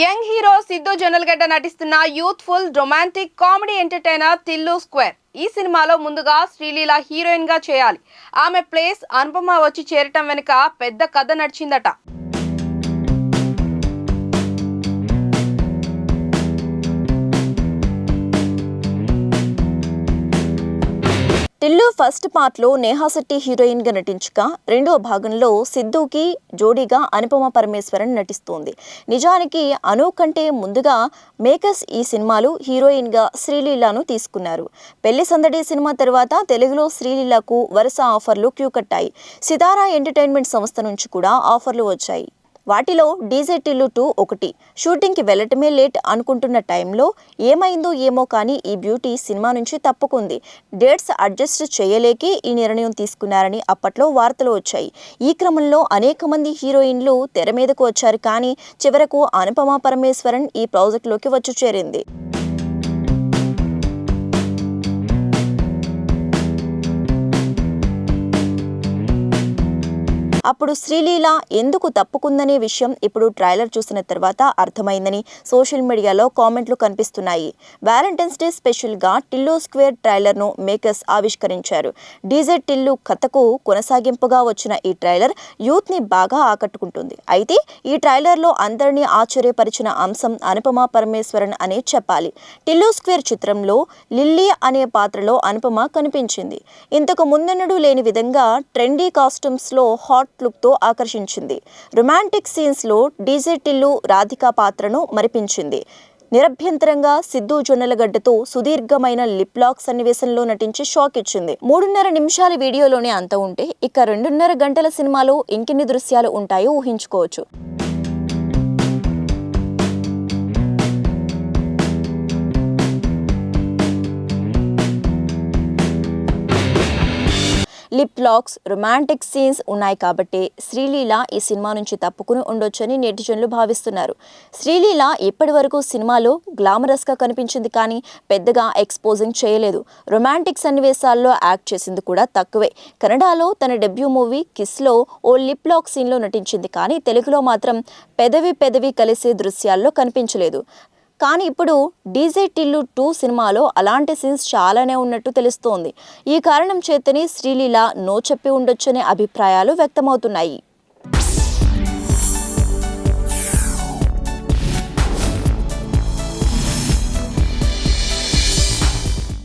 Young hero Siddhu Jonnalagadda నటిస్తున్న youthful romantic comedy entertainer Tillu square. ఈ సినిమాలో ముందుగా శ్రీలీల హీరోయిన్గా చేయాలి. ఆమె ప్లేస్ అనుపమ వచ్చి చేరటం వెనుక పెద్ద కథ నడిచిందట. టిల్లు ఫస్ట్ పార్ట్లో నేహా శెట్టి హీరోయిన్గా నటించగా రెండో భాగంలో సిద్ధుకి జోడీగా అనుపమ పరమేశ్వరన్ నటిస్తోంది. నిజానికి అను కంటే ముందుగా మేకర్స్ ఈ సినిమాలు హీరోయిన్గా శ్రీలీలను తీసుకున్నారు. పెళ్ళి సందడి సినిమా తర్వాత తెలుగులో శ్రీలీలకు వరుస ఆఫర్లు క్యూ కట్టాయి. సితారా ఎంటర్టైన్మెంట్ సంస్థ నుంచి కూడా ఆఫర్లు వచ్చాయి. వాటిలో డీజేటిల్లు టూ ఒకటి. షూటింగ్కి వెళ్ళటమే లేట్ అనుకుంటున్న టైంలో ఏమైందో ఏమో కానీ ఈ బ్యూటీ సినిమా నుంచి తప్పుకుంది. డేట్స్ అడ్జస్ట్ చేయలేకే ఈ నిర్ణయం తీసుకున్నారని అప్పట్లో వార్తలు వచ్చాయి. ఈ క్రమంలో అనేక మంది హీరోయిన్లు తెర మీదకు వచ్చారు కానీ చివరకు అనుపమ పరమేశ్వరన్ ఈ ప్రాజెక్టులోకి వచ్చి చేరింది. అప్పుడు శ్రీలీల ఎందుకు తప్పుకుందనే విషయం ఇప్పుడు ట్రైలర్ చూసిన తర్వాత అర్థమైందని సోషల్ మీడియాలో కామెంట్లు కనిపిస్తున్నాయి. వ్యాలంటైన్స్ డే స్పెషల్గా టిల్లు స్క్వేర్ ట్రైలర్ను మేకర్స్ ఆవిష్కరించారు. డీజే టిల్లు కథకు కొనసాగింపుగా వచ్చిన ఈ ట్రైలర్ యూత్ని బాగా ఆకట్టుకుంటుంది. అయితే ఈ ట్రైలర్లో అందరినీ ఆశ్చర్యపరిచిన అంశం అనుపమ పరమేశ్వరన్ అనే చెప్పాలి. టిల్లు స్క్వేర్ చిత్రంలో లిల్లీ అనే పాత్రలో అనుపమ కనిపించింది. ఇంతకు ముందెన్నడూ లేని విధంగా ట్రెండీ కాస్ట్యూమ్స్లో హాట్ లుక్తో ఆకర్షించింది. రొమాంటిక్ సీన్స్లో డీజే టిల్లు రాధిక పాత్రను మరిపించింది. నిరభ్యంతరంగా సిద్ధు జొన్నలగడ్డతో సుదీర్ఘమైన లిప్ లాక్ సన్నివేశంలో నటించి షాక్ ఇచ్చింది. మూడున్నర నిమిషాల వీడియోలోనే అంత ఉంటే ఇక రెండున్నర గంటల సినిమాలో ఇంకెన్ని దృశ్యాలు ఉంటాయో ఊహించుకోవచ్చు. లిప్ లాక్స్ రొమాంటిక్ సీన్స్ ఉన్నాయి కాబట్టి శ్రీలీల ఈ సినిమా నుంచి తప్పుకుని ఉండొచ్చని నెటిజన్లు భావిస్తున్నారు. శ్రీలీల ఇప్పటి వరకు సినిమాలో గ్లామరస్గా కనిపించింది కానీ పెద్దగా ఎక్స్పోజింగ్ చేయలేదు. రొమాంటిక్ సన్నివేశాల్లో యాక్ట్ చేసింది కూడా తక్కువే. కన్నడలో తన డెబ్యూ మూవీ కిస్లో ఓ లిప్ లాక్ సీన్లో నటించింది కానీ తెలుగులో మాత్రం పెదవి పెదవి కలిసే దృశ్యాల్లో కనిపించలేదు. కానీ ఇప్పుడు డీజే టిల్లు టూ సినిమాలో అలాంటి సీన్స్ చాలానే ఉన్నట్టు తెలుస్తోంది. ఈ కారణం చేతనే శ్రీలీల నో చెప్పి ఉండొచ్చనే అభిప్రాయాలు వ్యక్తమవుతున్నాయి.